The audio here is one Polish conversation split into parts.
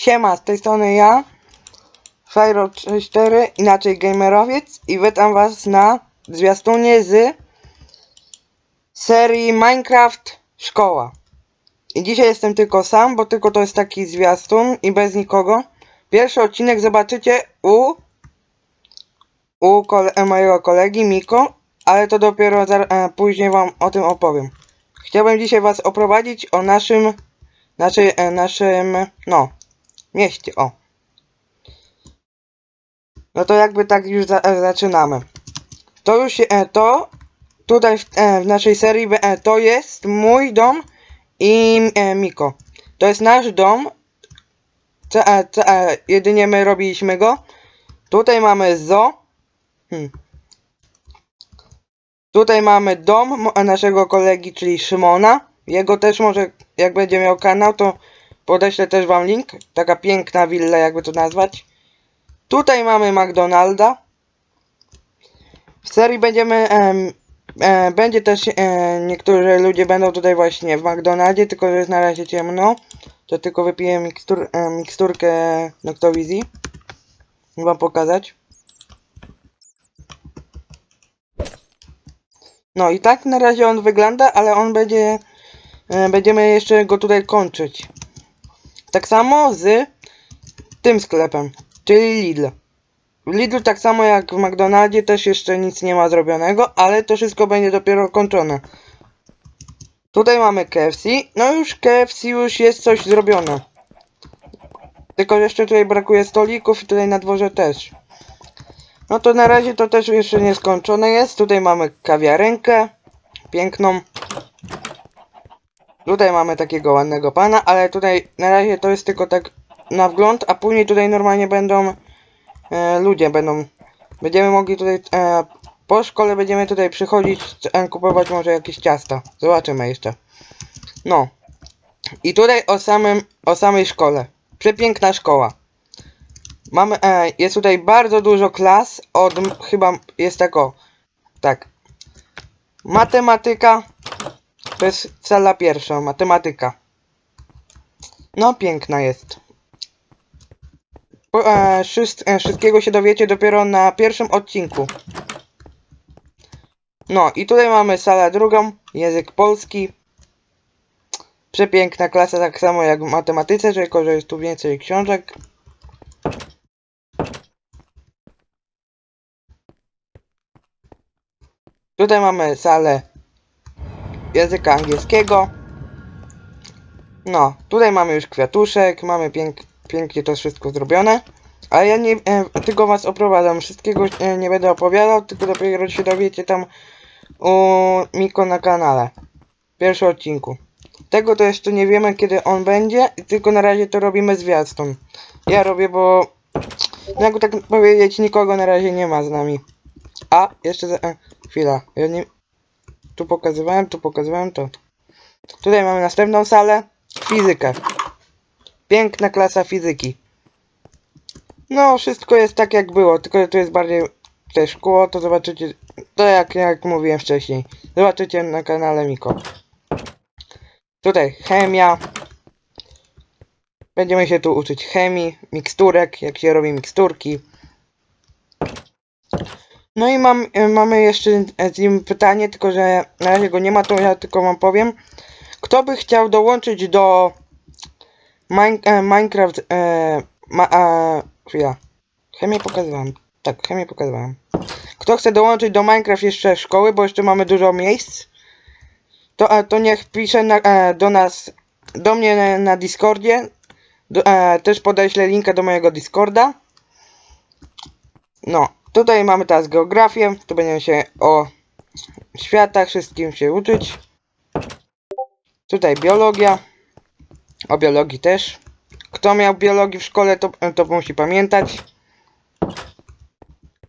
Siema, z tej strony ja, Fyro34, inaczej Gamerowiec i witam was na zwiastunie z serii Minecraft Szkoła. I dzisiaj jestem tylko sam, bo tylko to jest taki zwiastun i bez nikogo. Pierwszy odcinek zobaczycie u, u kole mojego kolegi Miko, ale to dopiero e, później wam o tym opowiem. Chciałbym dzisiaj was oprowadzić o naszym, naszej, e, naszym, no, mieście, o. No to jakby tak już za, e, zaczynamy. To już, się- e, to tutaj w, e, w naszej serii to jest mój dom i Miko. To jest nasz dom. Co, co, jedynie my robiliśmy go. Tutaj mamy zo. Hmm. Tutaj mamy dom naszego kolegi, czyli Szymona. Jego też może, jak będzie miał kanał, to podeślę też wam link. Taka piękna willa, jakby to nazwać. Tutaj mamy McDonalda. W serii będziemy, em, e, będzie też, e, niektórzy ludzie będą tutaj właśnie w McDonaldzie, tylko że jest na razie ciemno. To tylko wypiję mikstur, e, miksturkę Noctowizji. Wam pokazać. No i tak na razie on wygląda, ale on będzie, e, będziemy jeszcze go tutaj kończyć. Tak samo z tym sklepem, czyli Lidl. W Lidlu tak samo jak w McDonaldzie też jeszcze nic nie ma zrobionego, ale to wszystko będzie dopiero kończone. Tutaj mamy KFC, no już KFC już jest coś zrobione. Tylko jeszcze tutaj brakuje stolików i tutaj na dworze też. No to na razie to też jeszcze nie skończone jest. Tutaj mamy kawiarenkę. Piękną. Tutaj mamy takiego ładnego pana, ale tutaj na razie to jest tylko tak na wgląd, a później tutaj normalnie będą e, ludzie będą. Będziemy mogli tutaj e, po szkole będziemy tutaj przychodzić, e, kupować może jakieś ciasta. Zobaczymy jeszcze. No. I tutaj o samym o samej szkole. Przepiękna szkoła. Mamy, e, jest tutaj bardzo dużo klas, od, chyba jest tak o, tak. Matematyka, to jest sala pierwsza, matematyka. No, piękna jest. Po- E, e, wszystkiego się dowiecie dopiero na pierwszym odcinku. No, i tutaj mamy salę drugą, język polski. Przepiękna klasa, tak samo jak w matematyce, tylko że jest tu więcej książek. Tutaj mamy salę języka angielskiego. No, tutaj mamy już kwiatuszek, mamy pięk, pięknie to wszystko zrobione. Ale ja nie, e, tylko was oprowadzam, wszystkiego e, nie będę opowiadał, tylko dopiero się dowiecie tam u Miko na kanale. Pierwszy odcinku. Tego to jeszcze nie wiemy kiedy on będzie, tylko na razie to robimy zwiastun. Ja robię, bo jakby tak powiedzieć, nikogo na razie nie ma z nami. A, jeszcze za, e, chwila. Ja nie, tu pokazywałem, tu pokazywałem to. Tutaj mamy następną salę. Fizykę. Piękna klasa fizyki. No, wszystko jest tak jak było, tylko że tu jest bardziej te szkło, to zobaczycie, to jak, jak mówiłem wcześniej. Zobaczycie na kanale Miko. Tutaj chemia. Będziemy się tu uczyć chemii, miksturek, jak się robi miksturki. No i mam, e, mamy jeszcze z nim pytanie, tylko że na razie go nie ma, to ja tylko wam powiem. Kto by chciał dołączyć do e, Minecraft... E, ma, a, chwila. Chemię pokazywałem. Tak, chemię pokazywałem. Kto chce dołączyć do Minecraft jeszcze szkoły, bo jeszcze mamy dużo miejsc, to, e, to niech pisze na, e, do nas, do mnie na, na Discordzie. Do, e, też podeślę linka do mojego Discorda. No, tutaj mamy teraz geografię. Tu będziemy się o światach wszystkim się uczyć. Tutaj biologia. O biologii też. Kto miał biologii w szkole, to, to musi pamiętać.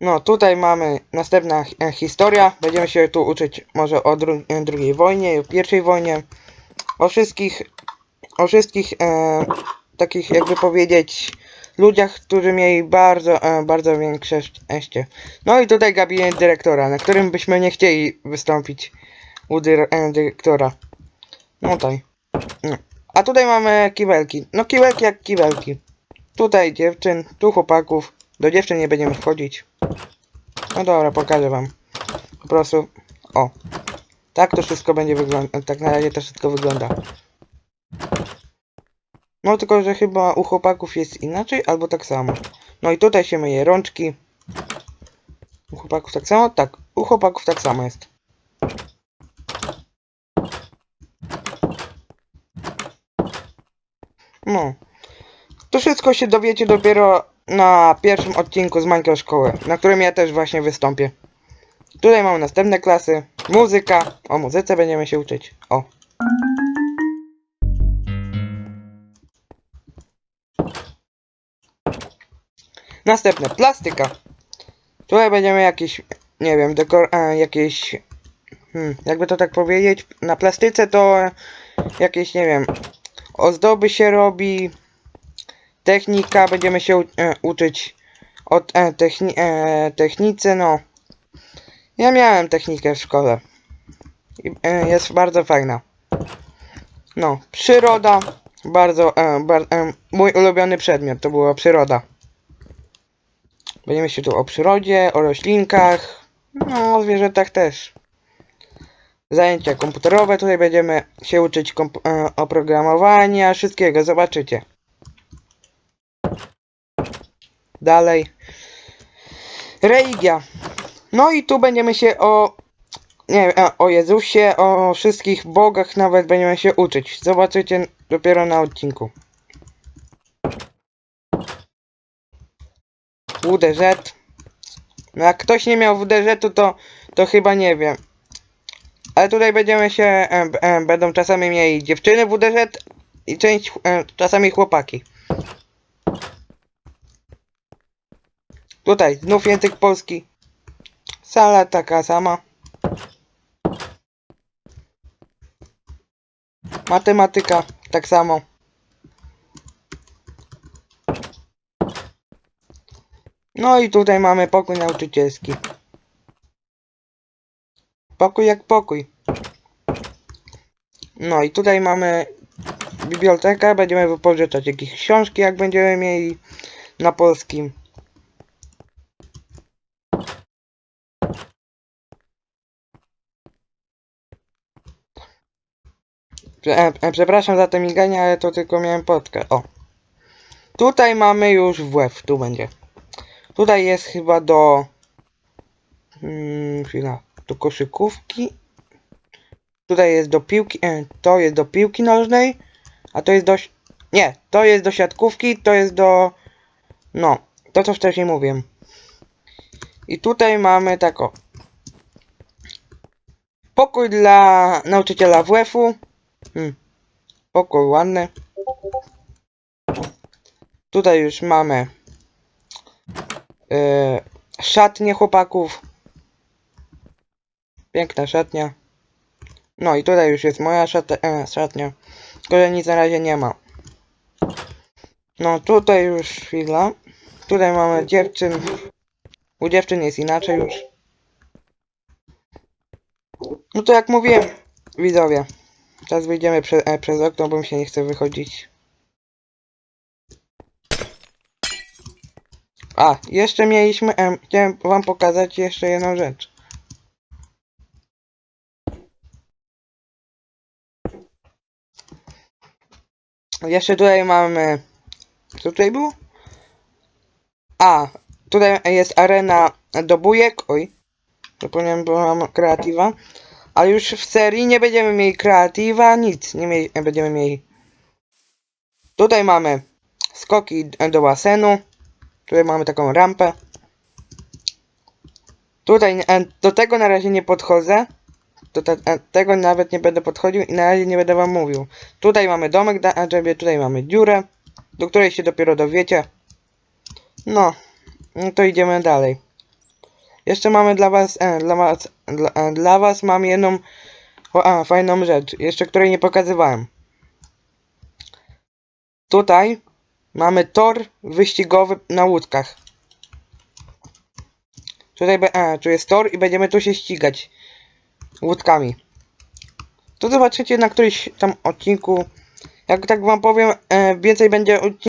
No, tutaj mamy następna e, historia. Będziemy się tu uczyć może o dru e, drugiej wojnie, o pierwszej wojnie. O wszystkich, o wszystkich e, takich jakby powiedzieć ludziach, którzy mieli bardzo, e, bardzo większe szczęście. No i tutaj gabinet dyrektora, na którym byśmy nie chcieli wystąpić u e, dyrektora. No tutaj. No. A tutaj mamy kiwelki. No kiwelki jak kiwelki. Tutaj dziewczyn, tu chłopaków. Do dziewczyn nie będziemy wchodzić. No dobra, pokażę wam. Po prostu, o. Tak to wszystko będzie wyglądać, tak na razie to wszystko wygląda. No tylko, że chyba u chłopaków jest inaczej, albo tak samo. No i tutaj się myje rączki. U chłopaków tak samo? Tak, u chłopaków tak samo jest. No. To wszystko się dowiecie dopiero na pierwszym odcinku z Minecraft Szkoły, na którym ja też właśnie wystąpię. Tutaj mamy następne klasy. Muzyka. O muzyce będziemy się uczyć. O. Następne. Plastyka. Tutaj będziemy jakieś, nie wiem, dekor, e, jakieś, hmm, jakby to tak powiedzieć, na plastyce to jakieś, nie wiem, ozdoby się robi, technika, będziemy się e, uczyć od e, techni, e, technice, no. Ja miałem technikę w szkole. I, e, jest bardzo fajna. No, przyroda, bardzo, e, bar, e, mój ulubiony przedmiot to była przyroda. Będziemy się tu o przyrodzie, o roślinkach, no o zwierzętach też. Zajęcia komputerowe, tutaj będziemy się uczyć e, oprogramowania, wszystkiego, zobaczycie. Dalej. Religia. No i tu będziemy się o nie wiem, o Jezusie, o wszystkich bogach nawet będziemy się uczyć. Zobaczycie dopiero na odcinku. WDŻ. No jak ktoś nie miał WDŻ-u, to, to chyba nie wiem. Ale tutaj będziemy się, e, e, będą czasami mieli dziewczyny WDŻ i część, e, czasami chłopaki. Tutaj znów język polski. Sala taka sama. Matematyka tak samo. No i tutaj mamy pokój nauczycielski. Pokój jak pokój. No i tutaj mamy bibliotekę, będziemy wypożyczać jakieś książki, jak będziemy mieli na polskim. E, e, Przepraszam za te miganie, ale to tylko miałem potkę. O. Tutaj mamy już WF, tu będzie. Tutaj jest chyba do... Hmm, chwila. Do koszykówki. Tutaj jest do piłki... E, to jest do piłki nożnej. A to jest do... Nie, to jest do siatkówki, to jest do... No, to co wcześniej mówiłem. I tutaj mamy tak o. Pokój dla nauczyciela WF-u. Hmm. Pokój ładny. Tutaj już mamy yy, szatnię chłopaków. Piękna szatnia. No i tutaj już jest moja szat e, szatnia. Że nic na razie nie ma. No tutaj już chwila. Tutaj mamy dziewczyn. U dziewczyn jest inaczej już. No to jak mówiłem, widzowie. Teraz wyjdziemy prze, e, przez okno, bo mi się nie chce wychodzić. A, jeszcze mieliśmy, em, chciałem wam pokazać jeszcze jedną rzecz. Jeszcze tutaj mamy, co tutaj było? A, tutaj jest arena do bujek, oj, zapomniałem, bo mam kreatywa. Ale już w serii nie będziemy mieli kreatywa, nic nie, mieli, nie będziemy mieli. Tutaj mamy skoki do basenu. Tutaj mamy taką rampę. Tutaj e, do tego na razie nie podchodzę. Do e, tego nawet nie będę podchodził i na razie nie będę wam mówił. Tutaj mamy domek na tutaj mamy dziurę, do której się dopiero dowiecie. No, no to idziemy dalej. Jeszcze mamy dla was, e, dla was, dla, e, dla was mam jedną a, fajną rzecz, jeszcze której nie pokazywałem. Tutaj mamy tor wyścigowy na łódkach. Tutaj, a, tu jest tor i będziemy tu się ścigać łódkami. To zobaczycie na którymś tam odcinku. Jak tak wam powiem, e, więcej będzie odcinków.